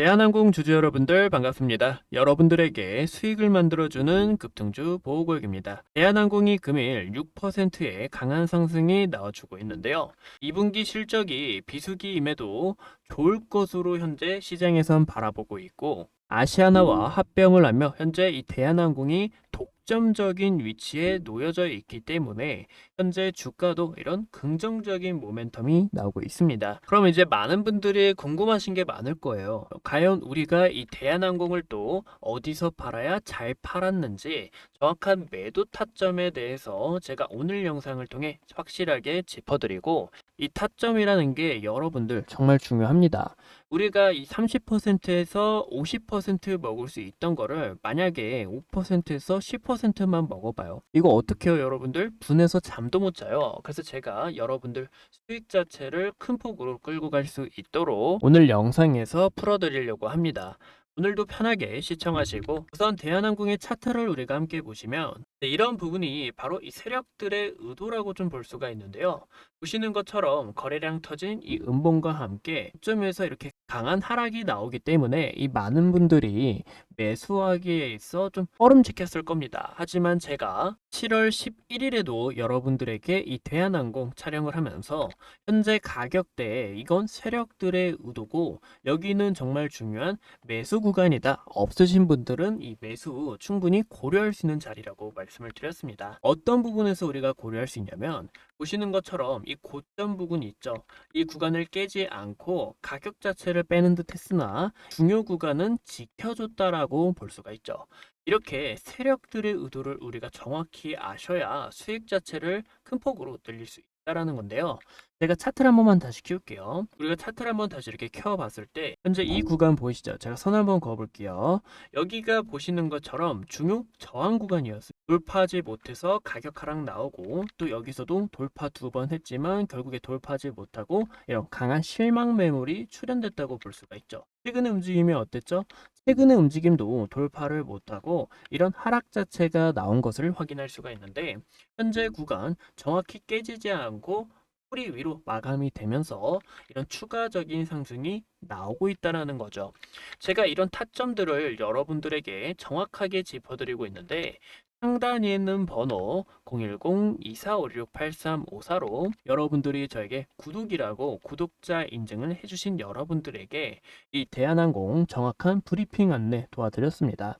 대한항공 주주 여러분들 반갑습니다. 여러분들에게 수익을 만들어주는 급등주 보호구역입니다. 대한항공이 금일 6%의 강한 상승이 나와주고 있는데요. 2분기 실적이 비수기임에도 좋을 것으로 현재 시장에선 바라보고 있고 아시아나와 합병을 하며 현재 이 대한항공이 독 점적인 위치에 놓여져 있기 때문에 현재 주가도 이런 긍정적인 모멘텀이 나오고 있습니다. 그럼 이제 많은 분들이 궁금하신 게 많을 거예요. 과연 우리가 이 대한항공을 또 어디서 팔아야 잘 팔았는지 정확한 매도 타점에 대해서 제가 오늘 영상을 통해 확실하게 짚어드리고 이 타점이라는 게 여러분들 정말 중요합니다. 우리가 이 30%에서 50% 먹을 수 있던 거를 만약에 5%에서 10%만 먹어봐요. 이거 어떻게 해요, 여러분들? 분해서 잠도 못 자요. 그래서 제가 여러분들 수익 자체를 큰 폭으로 끌고 갈 수 있도록 오늘 영상에서 풀어드리려고 합니다. 오늘도 편하게 시청하시고 우선 대한항공의 차트를 우리가 함께 보시면 네, 이런 부분이 바로 이 세력들의 의도라고 좀 볼 수가 있는데요. 보시는 것처럼 거래량 터진 이 음봉과 함께 점에서 이렇게 강한 하락이 나오기 때문에 이 많은 분들이 매수하기에 있어 좀 꺼름직했을 겁니다. 하지만 제가 7월 11일에도 여러분들에게 이 대한항공 촬영을 하면서 현재 가격대에 이건 세력들의 의도고 여기는 정말 중요한 매수 구간이다. 없으신 분들은 이 매수 충분히 고려할 수 있는 자리라고 말씀 을 드렸습니다. 어떤 부분에서 우리가 고려할 수 있냐면 보시는 것처럼 이 고점 부분이 있죠. 이 구간을 깨지 않고 가격 자체를 빼는 듯 했으나 중요 구간은 지켜줬다라고 볼 수가 있죠. 이렇게 세력들의 의도를 우리가 정확히 아셔야 수익 자체를 큰 폭으로 늘릴 수 라는 건데요. 제가 차트를 한 번만 다시 키울게요. 우리가 차트를 한 번 다시 이렇게 켜봤을 때 현재 이 구간 보이시죠? 제가 선 한 번 그어볼게요. 여기가 보시는 것처럼 중요 저항 구간이었어요. 돌파하지 못해서 가격 하락 나오고 또 여기서도 돌파 두 번 했지만 결국에 돌파하지 못하고 이런 강한 실망 매물이 출현됐다고 볼 수가 있죠. 최근의 움직임이 어땠죠? 최근의 움직임도 돌파를 못하고 이런 하락 자체가 나온 것을 확인할 수가 있는데 현재 구간 정확히 깨지지 않고 뿌리 위로 마감이 되면서 이런 추가적인 상승이 나오고 있다라는 거죠. 제가 이런 타점들을 여러분들에게 정확하게 짚어드리고 있는데 상단에 있는 번호 010-2456-8354로 여러분들이 저에게 구독이라고 구독자 인증을 해주신 여러분들에게 이 대한항공 정확한 브리핑 안내 도와드렸습니다.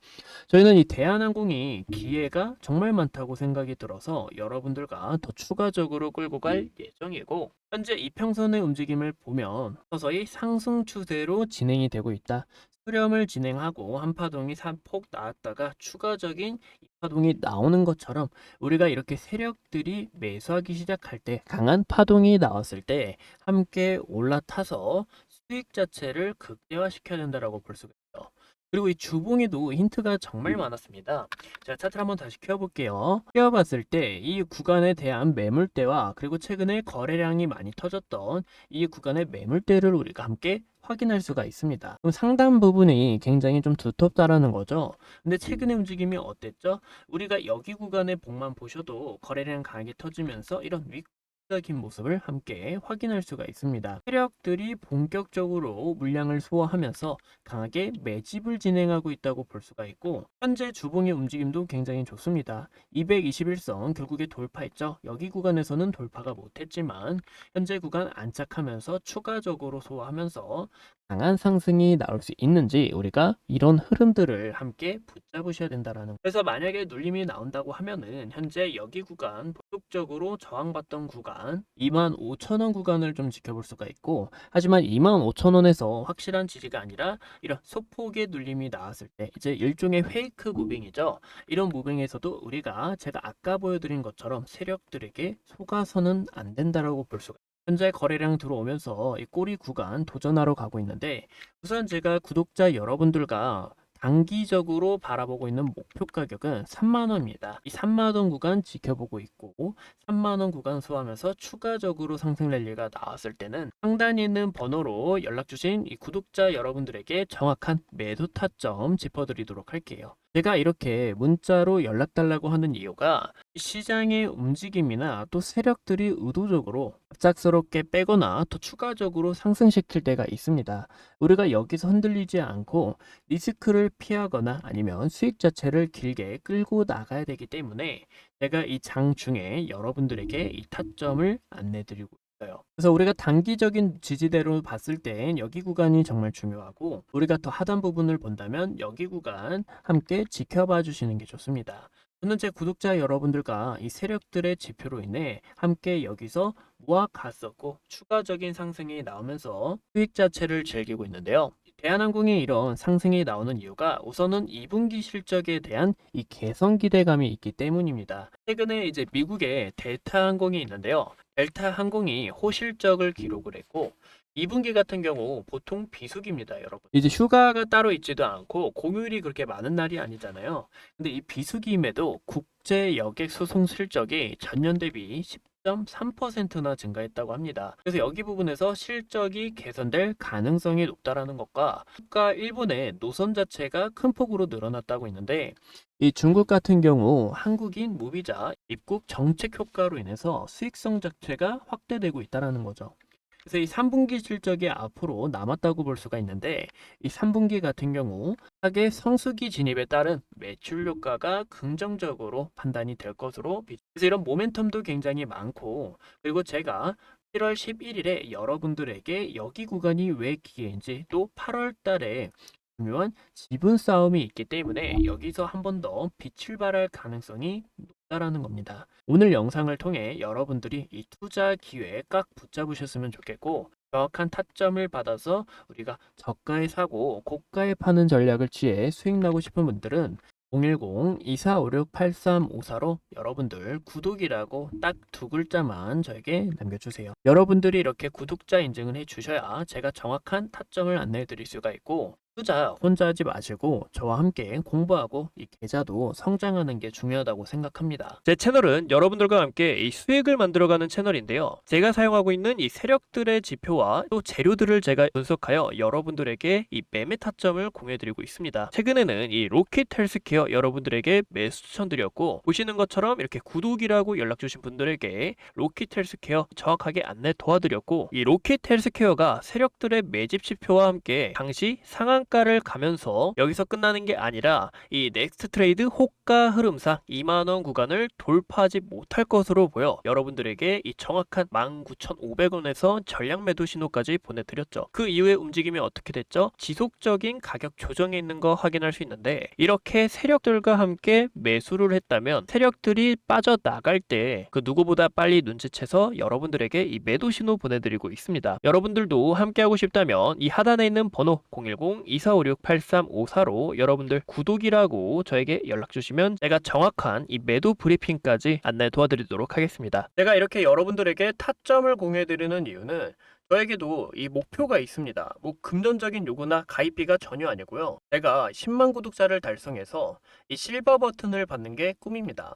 저희는 이 대한항공이 기회가 정말 많다고 생각이 들어서 여러분들과 더 추가적으로 끌고 갈 예정이고 현재 이평선의 움직임을 보면 서서히 상승 추세로 진행이 되고 있다. 수렴을 진행하고 한 파동이 산폭 나왔다가 추가적인 이 파동이 나오는 것처럼 우리가 이렇게 세력들이 매수하기 시작할 때 강한 파동이 나왔을 때 함께 올라타서 수익 자체를 극대화시켜야 된다라고 볼 수가 있죠. 그리고 이 주봉에도 힌트가 정말 많았습니다. 자, 차트를 한번 다시 켜볼게요. 켜봤을 때 이 구간에 대한 매물대와 그리고 최근에 거래량이 많이 터졌던 이 구간의 매물대를 우리가 함께 확인할 수가 있습니다. 그럼 상단 부분이 굉장히 좀 두텁다라는 거죠. 근데 최근의 움직임이 어땠죠? 우리가 여기 구간의 봉만 보셔도 거래량 강하게 터지면서 이런 윗 적인 모습을 함께 확인할 수가 있습니다. 세력들이 본격적으로 물량을 소화하면서 강하게 매집을 진행하고 있다고 볼 수가 있고 현재 주봉의 움직임도 굉장히 좋습니다. 221선 결국에 돌파했죠. 여기 구간에서는 돌파가 못했지만 현재 구간 안착하면서 추가적으로 소화하면서 강한 상승이 나올 수 있는지 우리가 이런 흐름들을 함께 붙잡으셔야 된다라는 그래서 만약에 눌림이 나온다고 하면은 현재 여기 구간 본격적으로 저항받던 구간 25,000원 구간을 좀 지켜볼 수가 있고 하지만 25,000원에서 확실한 지지가 아니라 이런 소폭의 눌림이 나왔을 때 이제 일종의 페이크 무빙이죠 이런 무빙에서도 우리가 제가 아까 보여드린 것처럼 세력들에게 속아서는 안 된다라고 볼 수가. 현재 거래량 들어오면서 이 꼬리 구간 도전하러 가고 있는데 우선 제가 구독자 여러분들과 단기적으로 바라보고 있는 목표 가격은 3만원입니다. 이 3만원 구간 지켜보고 있고 3만원 구간 소화하면서 추가적으로 상승 랠리가 나왔을 때는 상단에 있는 번호로 연락 주신 이 구독자 여러분들에게 정확한 매도 타점 짚어드리도록 할게요. 제가 이렇게 문자로 연락 달라고 하는 이유가 시장의 움직임이나 또 세력들이 의도적으로 갑작스럽게 빼거나 더 추가적으로 상승시킬 때가 있습니다. 우리가 여기서 흔들리지 않고 리스크를 피하거나 아니면 수익 자체를 길게 끌고 나가야 되기 때문에 제가 이 장 중에 여러분들에게 이 타점을 안내드리고. 그래서 우리가 단기적인 지지대로 봤을 땐 여기 구간이 정말 중요하고 우리가 더 하단 부분을 본다면 여기 구간 함께 지켜봐 주시는 게 좋습니다. 저는 제 구독자 여러분들과 이 세력들의 지표로 인해 함께 여기서 모아 갔었고 추가적인 상승이 나오면서 수익 자체를 즐기고 있는데요. 대한항공이 이런 상승이 나오는 이유가 우선은 2분기 실적에 대한 이 개선 기대감이 있기 때문입니다. 최근에 이제 미국의 델타 항공이 있는데요. 델타 항공이 호실적을 기록을 했고 2분기 같은 경우 보통 비수기입니다, 여러분. 이제 휴가가 따로 있지도 않고 공휴일이 그렇게 많은 날이 아니잖아요. 근데 이 비수기임에도 국제 여객 수송 실적이 전년 대비 10.3%나 증가했다고 합니다. 그래서 여기 부분에서 실적이 개선될 가능성이 높다라는 것과 국가 일본의 노선 자체가 큰 폭으로 늘어났다고 있는데 이 중국 같은 경우 한국인 무비자 입국 정책 효과로 인해서 수익성 자체가 확대되고 있다라는 거죠. 그래서 이 3분기 실적이 앞으로 남았다고 볼 수가 있는데 이 3분기 같은 경우 하게 성수기 진입에 따른 매출 효과가 긍정적으로 판단이 될 것으로 비- 그래서 이런 모멘텀도 굉장히 많고 그리고 제가 7월 11일에 여러분들에게 여기 구간이 왜 기회인지 또 8월 달에 중요한 지분 싸움이 있기 때문에 여기서 한 번 더 빛을 발할 가능성이 높다라는 겁니다. 오늘 영상을 통해 여러분들이 이 투자 기회에 꽉 붙잡으셨으면 좋겠고 정확한 타점을 받아서 우리가 저가에 사고 고가에 파는 전략을 취해 수익 나고 싶은 분들은 010-2456-8354로 여러분들 구독이라고 딱 두 글자만 저에게 남겨주세요. 여러분들이 이렇게 구독자 인증을 해주셔야 제가 정확한 타점을 안내해 드릴 수가 있고 투자 혼자 하지 마시고 저와 함께 공부하고 이 계좌도 성장하는 게 중요하다고 생각합니다. 제 채널은 여러분들과 함께 이 수익을 만들어가는 채널인데요. 제가 사용하고 있는 이 세력들의 지표와 또 재료들을 제가 분석하여 여러분들에게 이 매매 타점을 공유해드리고 있습니다. 최근에는 이 로켓 헬스케어 여러분들에게 매수 추천드렸고 보시는 것처럼 이렇게 구독이라고 연락 주신 분들에게 로켓 헬스케어 정확하게 안내 도와드렸고 이 로켓 헬스케어가 세력들의 매집 지표와 함께 당시 상 한가를 가면서 여기서 끝나는 게 아니라 이 넥스트 트레이드 호가 흐름상 2만원 구간을 돌파하지 못할 것으로 보여 여러분들에게 이 정확한 19,500원에서 전량 매도 신호까지 보내드렸죠. 그 이후의 움직임이 어떻게 됐죠? 지속적인 가격 조정에 있는 거 확인할 수 있는데 이렇게 세력들과 함께 매수를 했다면 세력들이 빠져나갈 때 그 누구보다 빨리 눈치채서 여러분들에게 이 매도 신호 보내드리고 있습니다. 여러분들도 함께하고 싶다면 이 하단에 있는 번호 010-2456-8354로 여러분들 구독이라고 저에게 연락 주시면 제가 정확한 이 매도 브리핑까지 안내 도와드리도록 하겠습니다. 제가 이렇게 여러분들에게 타점을 공유해드리는 이유는 저에게도 이 목표가 있습니다. 뭐 금전적인 요구나 가입비가 전혀 아니고요. 제가 10만 구독자를 달성해서 이 실버 버튼을 받는 게 꿈입니다.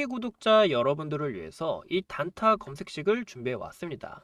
구독자 여러분들을 위해서 이 단타 검색식을 준비해 왔습니다.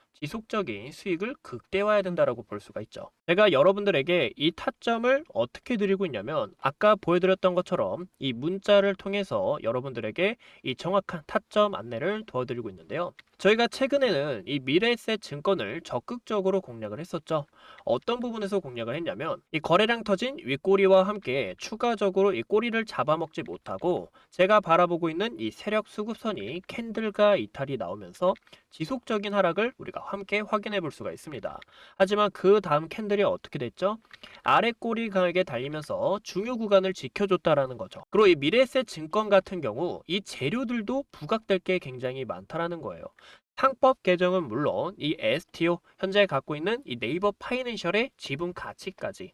지속적인 수익을 극대화해야 된다라고 볼 수가 있죠. 제가 여러분들에게 이 타점을 어떻게 드리고 있냐면 아까 보여드렸던 것처럼 이 문자를 통해서 여러분들에게 이 정확한 타점 안내를 도와드리고 있는데요. 저희가 최근에는 이 미래에셋 증권을 적극적으로 공략을 했었죠. 어떤 부분에서 공략을 했냐면 이 거래량 터진 윗꼬리와 함께 추가적으로 이 꼬리를 잡아먹지 못하고 제가 바라보고 있는 이 세력 수급선이 캔들과 이탈이 나오면서 지속적인 하락을 우리가 함께 확인해 볼 수가 있습니다. 하지만 그 다음 캔들이 어떻게 됐죠? 아래 꼬리 강하게 달리면서 중요 구간을 지켜줬다라는 거죠. 그리고 이 미래에셋 증권 같은 경우 이 재료들도 부각될 게 굉장히 많다라는 거예요. 상법 개정은 물론 이 STO 현재 갖고 있는 이 네이버 파이낸셜의 지분 가치까지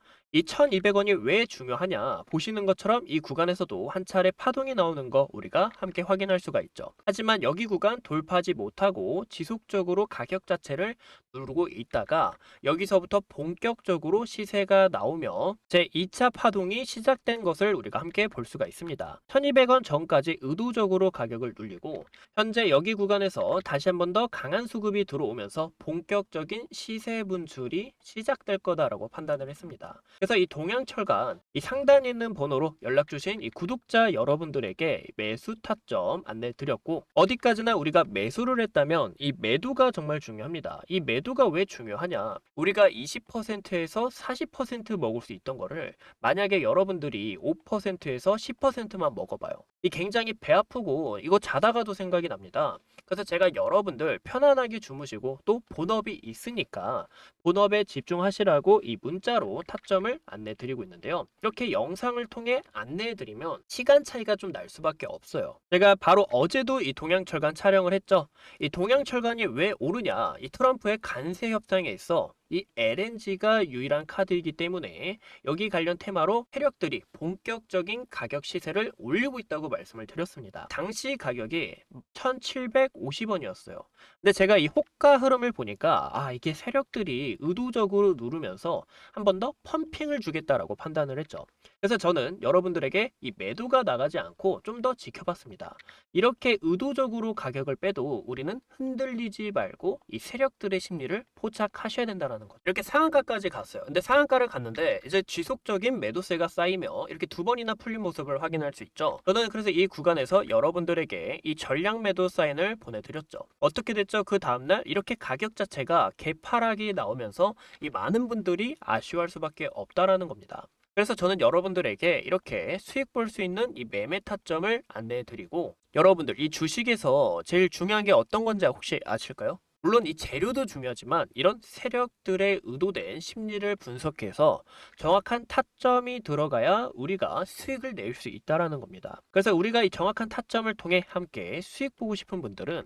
이 1200원이 왜 중요하냐? 보시는 것처럼 이 구간에서도 한 차례 파동이 나오는 거 우리가 함께 확인할 수가 있죠. 하지만 여기 구간 돌파하지 못하고 지속적으로 가격 자체를 누르고 있다가 여기서부터 본격적으로 시세가 나오며 제 2차 파동이 시작된 것을 우리가 함께 볼 수가 있습니다. 1200원 전까지 의도적으로 가격을 눌리고 현재 여기 구간에서 다시 한번 더 강한 수급이 들어오면서 본격적인 시세 분출이 시작될 거다라고 판단을 했습니다 그래서 이 동양철간 이 상단에 있는 번호로 연락 주신 이 구독자 여러분들에게 매수 타점 안내 드렸고 어디까지나 우리가 매수를 했다면 이 매도가 정말 중요합니다. 이 매도가 왜 중요하냐? 우리가 20%에서 40% 먹을 수 있던 거를 만약에 여러분들이 5%에서 10%만 먹어봐요. 이 굉장히 배 아프고 이거 자다가도 생각이 납니다. 그래서 제가 여러분들 편안하게 주무시고 또 본업이 있으니까 본업에 집중하시라고 이 문자로 타점을 안내 드리고 있는데요. 이렇게 영상을 통해 안내해 드리면 시간 차이가 좀 날 수밖에 없어요. 제가 바로 어제도 이 동양철간 촬영을 했죠. 이 동양철간이 왜 오르냐? 이 트럼프의 간세 협상에 있어 이 LNG가 유일한 카드이기 때문에 여기 관련 테마로 세력들이 본격적인 가격 시세를 올리고 있다고 말씀을 드렸습니다. 당시 가격이 1,750원이었어요. 근데 제가 이 호가 흐름을 보니까 아 이게 세력들이 의도적으로 누르면서 한 번 더 펌핑을 주겠다라고 판단을 했죠. 그래서 저는 여러분들에게 이 매도가 나가지 않고 좀 더 지켜봤습니다. 이렇게 의도적으로 가격을 빼도 우리는 흔들리지 말고 이 세력들의 심리를 포착하셔야 된다는 거죠. 이렇게 상한가까지 갔어요. 근데 상한가를 갔는데 이제 지속적인 매도세가 쌓이며 이렇게 두 번이나 풀린 모습을 확인할 수 있죠. 저는 그래서 이 구간에서 여러분들에게 이 전량 매도 사인을 보내드렸죠. 어떻게 됐죠? 그 다음날 이렇게 가격 자체가 개파락이 나오면서 이 많은 분들이 아쉬워할 수밖에 없다라는 겁니다. 그래서 저는 여러분들에게 이렇게 수익 볼 수 있는 이 매매 타점을 안내해 드리고 여러분들 이 주식에서 제일 중요한 게 어떤 건지 혹시 아실까요? 물론 이 재료도 중요하지만 이런 세력들의 의도된 심리를 분석해서 정확한 타점이 들어가야 우리가 수익을 낼 수 있다라는 겁니다. 그래서 우리가 이 정확한 타점을 통해 함께 수익 보고 싶은 분들은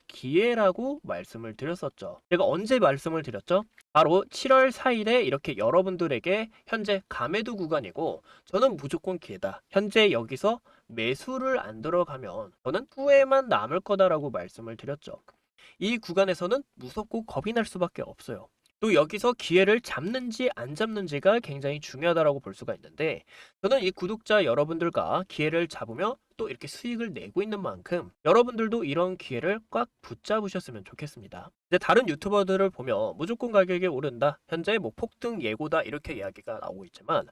기회라고 말씀을 드렸었죠. 제가 언제 말씀을 드렸죠? 바로 7월 4일에 이렇게 여러분들에게 현재 가매도 구간이고 저는 무조건 기회다. 현재 여기서 매수를 안 들어가면 저는 후회만 남을 거다라고 말씀을 드렸죠. 이 구간에서는 무섭고 겁이 날 수밖에 없어요. 또 여기서 기회를 잡는지 안 잡는지가 굉장히 중요하다라고 볼 수가 있는데 저는 이 구독자 여러분들과 기회를 잡으며 또 이렇게 수익을 내고 있는 만큼 여러분들도 이런 기회를 꽉 붙잡으셨으면 좋겠습니다. 이제 다른 유튜버들을 보면 무조건 가격이 오른다, 현재 뭐 폭등 예고다 이렇게 이야기가 나오고 있지만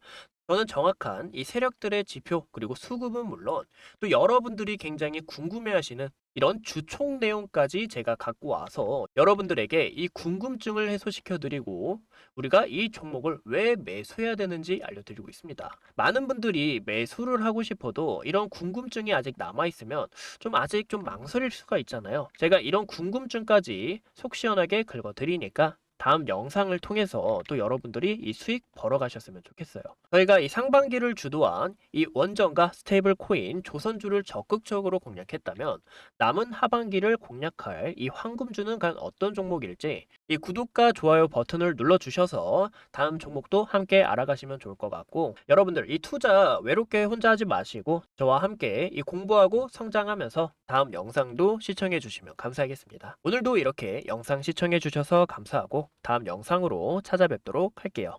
저는 정확한 이 세력들의 지표 그리고 수급은 물론 또 여러분들이 굉장히 궁금해하시는 이런 주총 내용까지 제가 갖고 와서 여러분들에게 이 궁금증을 해소시켜 드리고 우리가 이 종목을 왜 매수해야 되는지 알려드리고 있습니다. 많은 분들이 매수를 하고 싶어도 이런 궁금증이 아직 남아 있으면 좀 아직 좀 망설일 수가 있잖아요. 제가 이런 궁금증까지 속 시원하게 긁어 드리니까 다음 영상을 통해서 또 여러분들이 이 수익 벌어가셨으면 좋겠어요. 저희가 이 상반기를 주도한 이 원전과 스테이블 코인 조선주를 적극적으로 공략했다면 남은 하반기를 공략할 이 황금주는 과연 어떤 종목일지 이 구독과 좋아요 버튼을 눌러주셔서 다음 종목도 함께 알아가시면 좋을 것 같고 여러분들 이 투자 외롭게 혼자 하지 마시고 저와 함께 이 공부하고 성장하면서 다음 영상도 시청해 주시면 감사하겠습니다. 오늘도 이렇게 영상 시청해 주셔서 감사하고 다음 영상으로 찾아뵙도록 할게요.